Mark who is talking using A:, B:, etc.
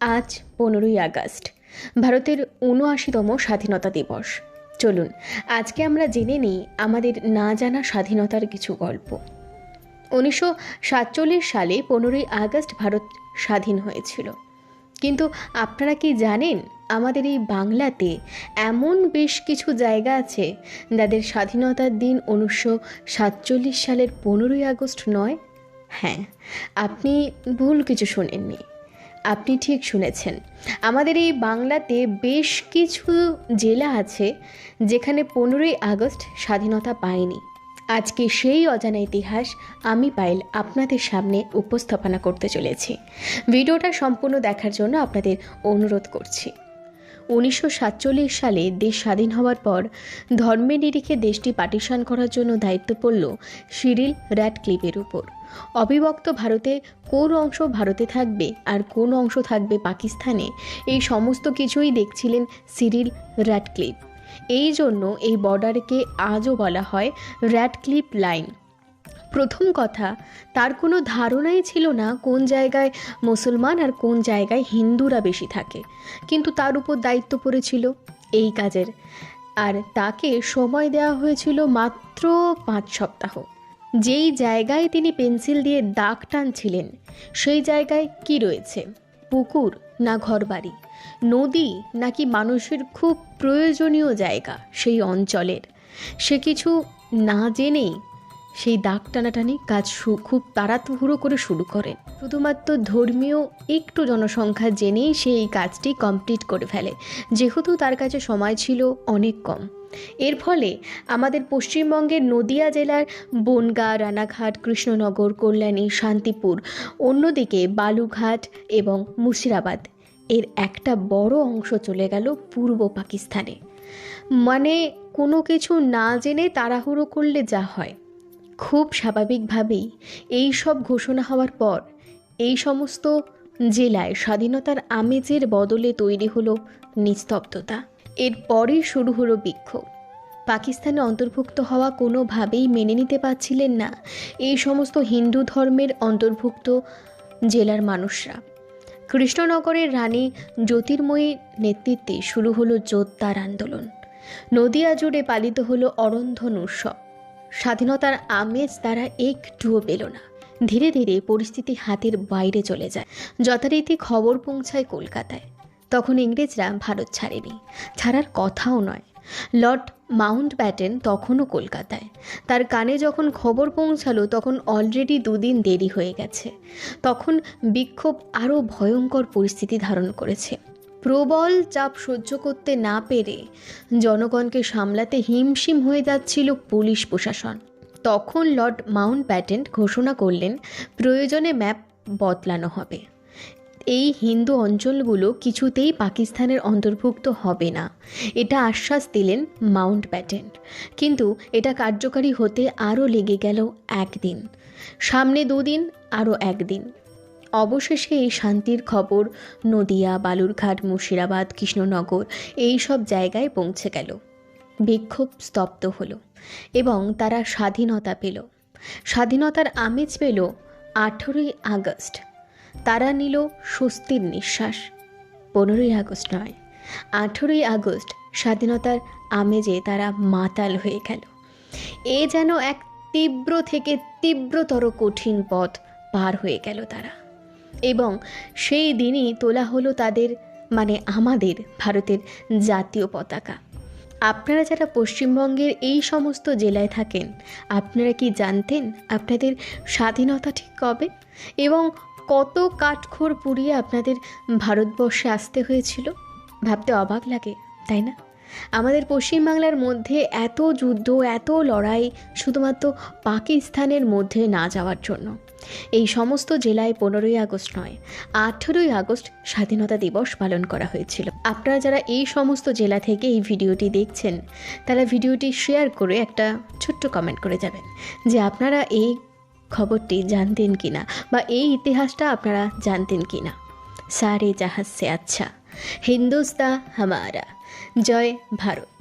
A: আজ পনেরোই আগস্ট, ভারতের উনআশিতম স্বাধীনতা দিবস। চলুন, আজকে আমরা জেনে নিই আমাদের না জানা স্বাধীনতার কিছু গল্প। উনিশশো সাতচল্লিশ সালে পনেরোই আগস্ট ভারত স্বাধীন হয়েছিল। কিন্তু আপনারা কি জানেন আমাদের এই বাংলাতে এমন বেশ কিছু জায়গা আছে যাদের স্বাধীনতার দিন উনিশশো সাতচল্লিশ সালের পনেরোই আগস্ট নয়? হ্যাঁ আপনি ভুল কিছু শোনেননি। আপনি ঠিক শুনেছেন। আমাদের এই বাংলাতে বেশ কিছু জেলা আছে যেখানে পনেরোই আগস্ট স্বাধীনতা পায়নি। আজকে সেই অজানা ইতিহাস আমি পাইল আপনাদের সামনে উপস্থাপনা করতে চলেছি। ভিডিওটা সম্পূর্ণ দেখার জন্য আপনাদের অনুরোধ করছি। উনিশশো সাতচল্লিশ সালে দেশ স্বাধীন হওয়ার পর ধর্মের নিরিখে দেশটি পার্টিশন করার জন্য দায়িত্ব পড়ল সিরিল র্যাডক্লিপের উপর। অবিভক্ত ভারতে কোন অংশ ভারতে থাকবে আর কোন অংশ থাকবে পাকিস্তানে এই সমস্ত কিছুই দেখছিলেন সিরিল র্যাডক্লিপ এই জন্য এই বর্ডারকে আজও বলা হয় র্যাডক্লিপ লাইন। প্রথম কথা, তার কোনো ধারণাই ছিল না কোন জায়গায় মুসলমান আর কোন জায়গায় হিন্দুরা বেশি থাকে। কিন্তু তার উপর দায়িত্ব পড়েছিল এই কাজের। আর তাকে সময় দেওয়া হয়েছিল মাত্র পাঁচ সপ্তাহ। যেই জায়গায় তিনি পেন্সিল দিয়ে দাগ টানছিলেন, সেই জায়গায় কি রয়েছে? পুকুর না ঘরবাড়ি? নদী নাকি মানুষের খুব প্রয়োজনীয় জায়গা সেই অঞ্চলের? সে কিছু না জেনেই সেই দাগ টানাটানি কাজ খুব তাড়াহুড়ো করে শুরু করেন। শুধুমাত্র ধর্মীয় একটু জনসংখ্যা জেনেই সে এই কাজটি কমপ্লিট করে ফেলে। যেহেতু তার কাছে সময় ছিল অনেক কম। এর ফলে আমাদের পশ্চিমবঙ্গের নদিয়া জেলার বনগাঁ, রানাঘাট, কৃষ্ণনগর, কল্যাণী, শান্তিপুর, অন্যদিকে বালুঘাট এবং মুর্শিদাবাদ এর একটা বড় অংশ চলে গেল পূর্ব পাকিস্তানে। মানে কোনো কিছু না জেনে তাড়াহুড়ো করলে যা হয়। খুব স্বাভাবিকভাবেই এই সব ঘোষণা হওয়ার পর এই সমস্ত জেলায় স্বাধীনতার আমেজের বদলে তৈরি হলো নিস্তব্ধতা। এরপরই শুরু হলো বিক্ষোভ। পাকিস্তানে অন্তর্ভুক্ত হওয়া কোনোভাবেই মেনে নিতে পারছিলেন না এই সমস্ত হিন্দু ধর্মের অন্তর্ভুক্ত জেলার মানুষরা। কৃষ্ণনগরের রানী জ্যোতির্ময়ীর নেতৃত্বে শুরু হলো জোরদার আন্দোলন। নদিয়া জুড়ে পালিত হলো অরন্ধন উৎসব। স্বাধীনতার আমেজ তারা একটুও পেল না। ধীরে ধীরে পরিস্থিতি হাতের বাইরে চলে যায়। যথারীতি খবর পৌঁছায় কলকাতায়। তখন ইংরেজরা ভারত ছাড়েনি। ছাড়ার কথাও নয়। লর্ড মাউন্ট ব্যাটেন তখনও কলকাতায়। তার কানে যখন খবর পৌঁছালো, তখন অলরেডি দুদিন দেরি হয়ে গেছে। তখন বিক্ষোভ আরও ভয়ঙ্কর পরিস্থিতি ধারণ করেছে। প্রবল চাপ সহ্য করতে না পেরে জনগণকে সামলাতে হিমশিম হয়ে যাচ্ছিল পুলিশ প্রশাসন। তখন লর্ড মাউন্ট ব্যাটেন ঘোষণা করলেন, প্রয়োজনে ম্যাপ বদলানো হবে। এই হিন্দু অঞ্চলগুলো কিছুতেই পাকিস্তানের অন্তর্ভুক্ত হবে না। এটা আশ্বাস দিলেন মাউন্ট ব্যাটেন কিন্তু এটা কার্যকারী হতে আরও লেগে গেল একদিন। সামনে দুদিন, আরও একদিন। অবশেষে এই শান্তির খবর, নদিয়া, বালুরঘাট, মুর্শিদাবাদ, কৃষ্ণনগর, এই সব জায়গায় পৌঁছে গেল। বিক্ষোভ স্তব্ধ হলো এবং তারা স্বাধীনতা পেল। স্বাধীনতার আমেজ পেল আঠেরোই আগস্ট। তারা নিল স্বস্তির নিঃশ্বাস। পনেরোই আগস্ট নয়, আঠেরোই আগস্ট স্বাধীনতার আমেজে তারা মাতাল হয়ে গেল। এ যেন এক তীব্র থেকে তীব্রতর কঠিন পথ পার হয়ে গেল তারা। এবং সেই দিনই তোলা হলো তাদের মানে আমাদের, ভারতের জাতীয় পতাকা। আপনারা যারা পশ্চিমবঙ্গের এই সমস্ত জেলায় থাকেন, আপনারা কি জানতেন আপনাদের স্বাধীনতা ঠিক কবে? এবং কত কাঠখড় পুড়িয়ে আপনাদের ভারতবর্ষে আসতে হয়েছিল? ভাবতে অবাক লাগে, তাই না? আমাদের পশ্চিমবাংলার মধ্যে এত যুদ্ধ, এত লড়াই শুধুমাত্র পাকিস্তানের মধ্যে না যাওয়ার জন্য। এই সমস্ত জেলায় পনেরোই আগস্ট নয়, আঠেরোই আগস্ট স্বাধীনতা দিবস পালন করা হয়েছিল। আপনারা যারা এই সমস্ত জেলা থেকে এই ভিডিওটি দেখছেন, তারা ভিডিওটি শেয়ার করে একটা ছোট্ট কমেন্ট করে যাবেন যে আপনারা এই খবরটি জানতেন কি না বা এই ইতিহাসটা আপনারা জানতেন কি না সারে জাহাজ সে আচ্ছা হিন্দুস্তা হামারা। জয় ভারত।